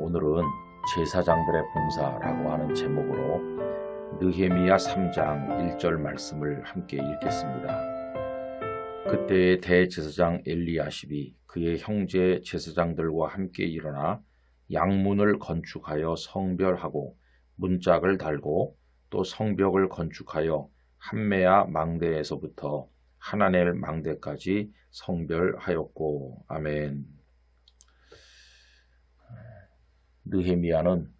오늘은 제사장들의 봉사라고 하는 제목으로 느헤미야 3장 1절 말씀을 함께 읽겠습니다. 그때의 대제사장 엘리야십이 그의 형제 제사장들과 함께 일어나 양문을 건축하여 성별하고 문짝을 달고 또 성벽을 건축하여 한메야 망대에서부터 하나넬 망대까지 성별하였고 아멘. 느헤미야는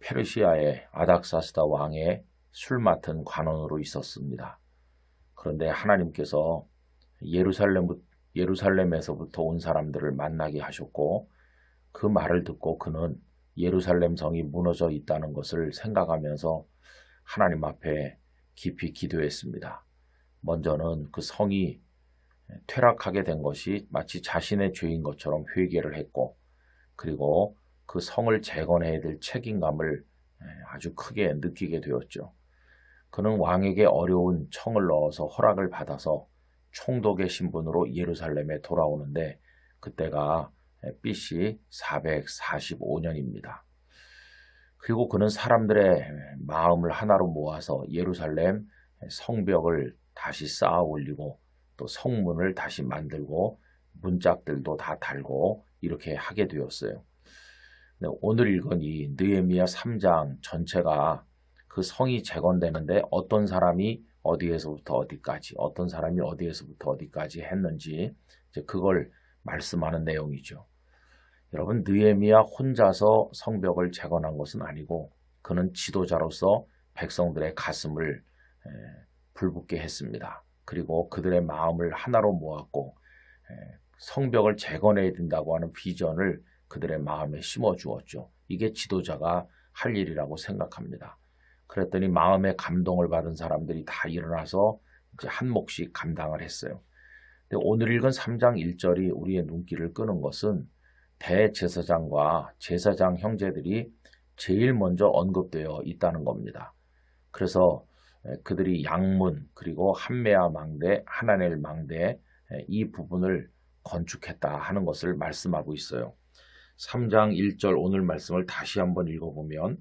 페르시아의 아닥사스다 왕의 술 맡은 관원으로 있었습니다. 그런데 하나님께서 예루살렘, 예루살렘에서부터 온 사람들을 만나게 하셨고 그 말을 듣고 그는 예루살렘 성이 무너져 있다는 것을 생각하면서 하나님 앞에 깊이 기도했습니다. 먼저는 그 성이 퇴락하게 된 것이 마치 자신의 죄인 것처럼 회개를 했고 그리고 그 성을 재건해야 될 책임감을 아주 크게 느끼게 되었죠. 그는 왕에게 어려운 청을 넣어서 허락을 받아서 총독의 신분으로 예루살렘에 돌아오는데 그때가 BC 445년입니다. 그리고 그는 사람들의 마음을 하나로 모아서 예루살렘 성벽을 다시 쌓아 올리고 또 성문을 다시 만들고 문짝들도 다 달고 이렇게 하게 되었어요. 오늘 읽은 이 느헤미야 3장 전체가 그 성이 재건되는데 어떤 사람이 어디에서부터 어디까지, 어떤 사람이 어디에서부터 어디까지 했는지 이제 그걸 말씀하는 내용이죠. 여러분 느헤미야 혼자서 성벽을 재건한 것은 아니고 그는 지도자로서 백성들의 가슴을 불붙게 했습니다. 그리고 그들의 마음을 하나로 모았고 성벽을 재건해야 된다고 하는 비전을 그들의 마음에 심어 주었죠. 이게 지도자가 할 일이라고 생각합니다. 그랬더니 마음의 감동을 받은 사람들이 다 일어나서 이제 한 몫씩 감당을 했어요. 근데 오늘 읽은 3장 1절이 우리의 눈길을 끄는 것은 대제사장과 제사장 형제들이 제일 먼저 언급되어 있다는 겁니다. 그래서 그들이 양문 그리고 한메아 망대, 하나넬 망대 이 부분을 건축했다 하는 것을 말씀하고 있어요. 3장 1절 오늘 말씀을 다시 한번 읽어보면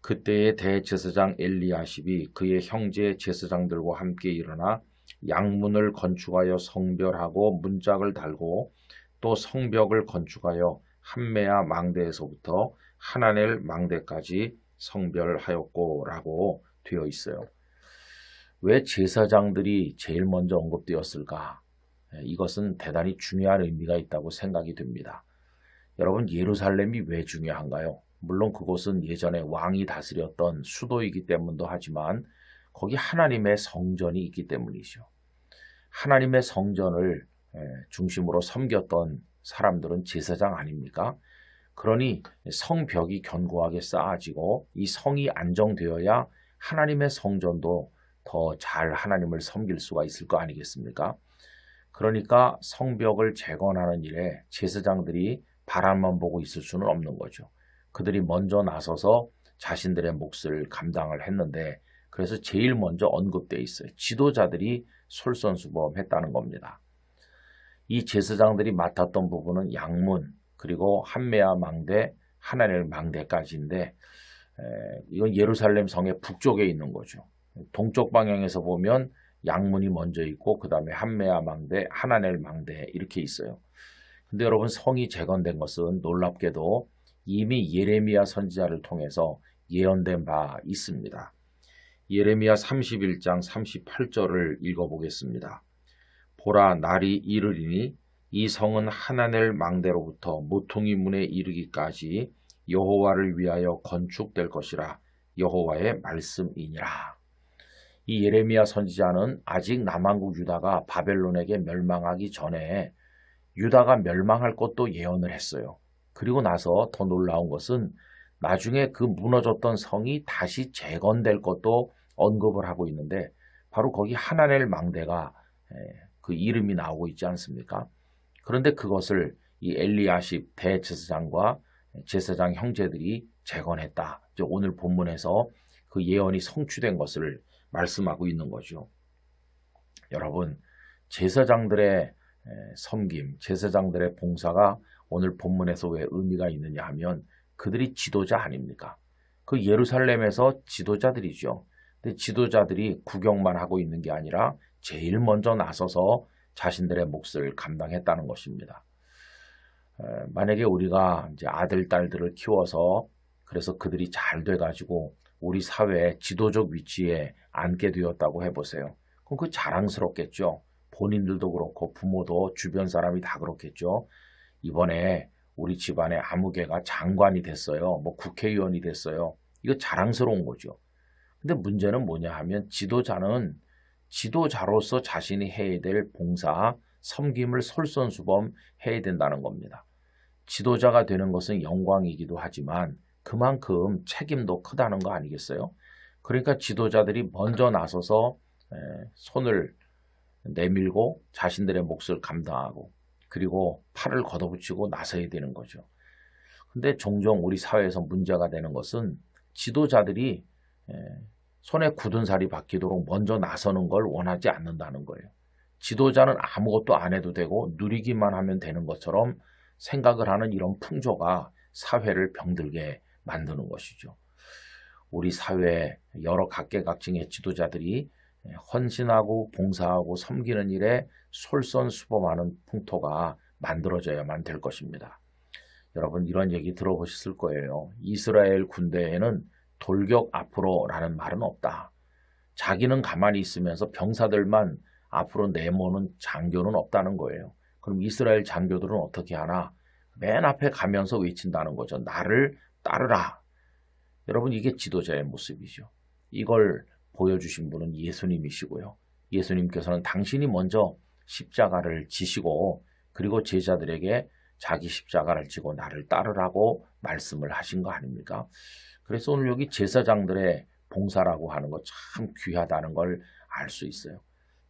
그때의 대제사장 엘리야십이 그의 형제 제사장들과 함께 일어나 양문을 건축하여 성별하고 문짝을 달고 또 성벽을 건축하여 한메아 망대에서부터 하나넬 망대까지 성별하였고라고 되어 있어요. 왜 제사장들이 제일 먼저 언급되었을까? 이것은 대단히 중요한 의미가 있다고 생각이 됩니다. 여러분 예루살렘이 왜 중요한가요? 물론 그곳은 예전에 왕이 다스렸던 수도이기 때문도 하지만 거기 하나님의 성전이 있기 때문이죠. 하나님의 성전을 중심으로 섬겼던 사람들은 제사장 아닙니까? 그러니 성벽이 견고하게 쌓아지고 이 성이 안정되어야 하나님의 성전도 더 잘 하나님을 섬길 수가 있을 거 아니겠습니까? 그러니까 성벽을 재건하는 일에 제사장들이 바람만 보고 있을 수는 없는 거죠. 그들이 먼저 나서서 자신들의 몫을 감당을 했는데 그래서 제일 먼저 언급되어 있어요. 지도자들이 솔선수범했다는 겁니다. 이 제사장들이 맡았던 부분은 양문 그리고 한메아 망대, 하나넬 망대까지인데 에, 이건 예루살렘 성의 북쪽에 있는 거죠. 동쪽 방향에서 보면 양문이 먼저 있고 그 다음에 한메아 망대, 하나넬 망대 이렇게 있어요. 근데 여러분 성이 재건된 것은 놀랍게도 이미 예레미야 선지자를 통해서 예언된 바 있습니다. 예레미야 31장 38절을 읽어보겠습니다. 보라 날이 이르리니 이 성은 하나넬 망대로부터 모퉁이 문에 이르기까지 여호와를 위하여 건축될 것이라 여호와의 말씀이니라. 이 예레미야 선지자는 아직 남한국 유다가 바벨론에게 멸망하기 전에 유다가 멸망할 것도 예언을 했어요. 그리고 나서 더 놀라운 것은 나중에 그 무너졌던 성이 다시 재건될 것도 언급을 하고 있는데 바로 거기 하나넬 망대가 그 이름이 나오고 있지 않습니까? 그런데 그것을 이 엘리야십 대제사장과 제사장 형제들이 재건했다. 오늘 본문에서 그 예언이 성취된 것을 말씀하고 있는 거죠. 여러분, 제사장들의 섬김, 제사장들의 봉사가 오늘 본문에서 왜 의미가 있느냐 하면 그들이 지도자 아닙니까? 그 예루살렘에서 지도자들이죠. 근데 지도자들이 구경만 하고 있는 게 아니라 제일 먼저 나서서 자신들의 몫을 감당했다는 것입니다. 에, 만약에 우리가 이제 아들, 딸들을 키워서 그래서 그들이 잘 돼가지고 우리 사회의 지도적 위치에 앉게 되었다고 해보세요. 그럼 그 자랑스럽겠죠. 본인들도 그렇고 부모도 주변 사람이 다 그렇겠죠. 이번에 우리 집안에 아무개가 장관이 됐어요. 뭐 국회의원이 됐어요. 이거 자랑스러운 거죠. 근데 문제는 뭐냐 하면 지도자는 지도자로서 자신이 해야 될 봉사, 섬김을 솔선수범 해야 된다는 겁니다. 지도자가 되는 것은 영광이기도 하지만 그만큼 책임도 크다는 거 아니겠어요? 그러니까 지도자들이 먼저 나서서 에, 손을 내밀고 자신들의 몫을 감당하고 그리고 팔을 걷어붙이고 나서야 되는 거죠. 근데 종종 우리 사회에서 문제가 되는 것은 지도자들이 에, 손에 굳은 살이 박히도록 먼저 나서는 걸 원하지 않는다는 거예요. 지도자는 아무것도 안 해도 되고 누리기만 하면 되는 것처럼 생각을 하는 이런 풍조가 사회를 병들게 만드는 것이죠. 우리 사회 여러 각계각층의 지도자들이 헌신하고 봉사하고 섬기는 일에 솔선수범하는 풍토가 만들어져야만 될 것입니다. 여러분 이런 얘기 들어보셨을 거예요. 이스라엘 군대에는 돌격 앞으로라는 말은 없다. 자기는 가만히 있으면서 병사들만 앞으로 내모는 장교는 없다는 거예요. 그럼 이스라엘 장교들은 어떻게 하나? 맨 앞에 가면서 외친다는 거죠. 나를 따르라. 여러분 이게 지도자의 모습이죠. 이걸 보여주신 분은 예수님이시고요. 예수님께서는 당신이 먼저 십자가를 지시고 그리고 제자들에게 자기 십자가를 지고 나를 따르라고 말씀을 하신 거 아닙니까? 그래서 오늘 여기 제사장들의 봉사라고 하는 거 참 귀하다는 걸 알 수 있어요.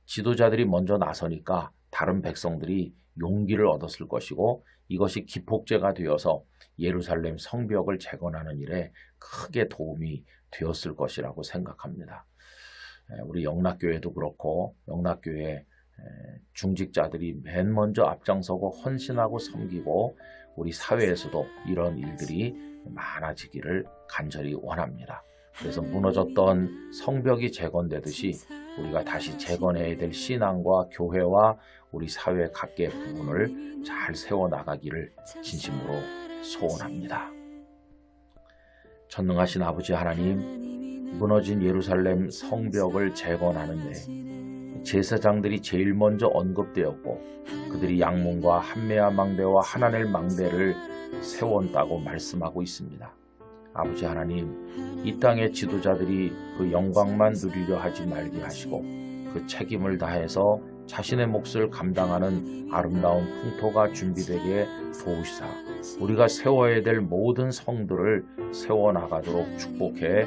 지도자들이 먼저 나서니까 다른 백성들이 용기를 얻었을 것이고 이것이 기폭제가 되어서 예루살렘 성벽을 재건하는 일에 크게 도움이 되었을 것이라고 생각합니다. 우리 영락교회도 그렇고 영락교회 중직자들이 맨 먼저 앞장서고 헌신하고 섬기고 우리 사회에서도 이런 일들이 많아지기를 간절히 원합니다. 그래서 무너졌던 성벽이 재건되듯이 우리가 다시 재건해야 될 신앙과 교회와 우리 사회 각계 부분을 잘 세워나가기를 진심으로 소원합니다. 전능하신 아버지 하나님, 무너진 예루살렘 성벽을 재건하는데 제사장들이 제일 먼저 언급되었고 그들이 양문과 한메아 망대와 하나넬 망대를 세웠다고 말씀하고 있습니다. 아버지 하나님, 이 땅의 지도자들이 그 영광만 누리려 하지 말게 하시고 그 책임을 다해서 자신의 몫을 감당하는 아름다운 풍토가 준비되게 도우시사 우리가 세워야 될 모든 성들을 세워나가도록 축복해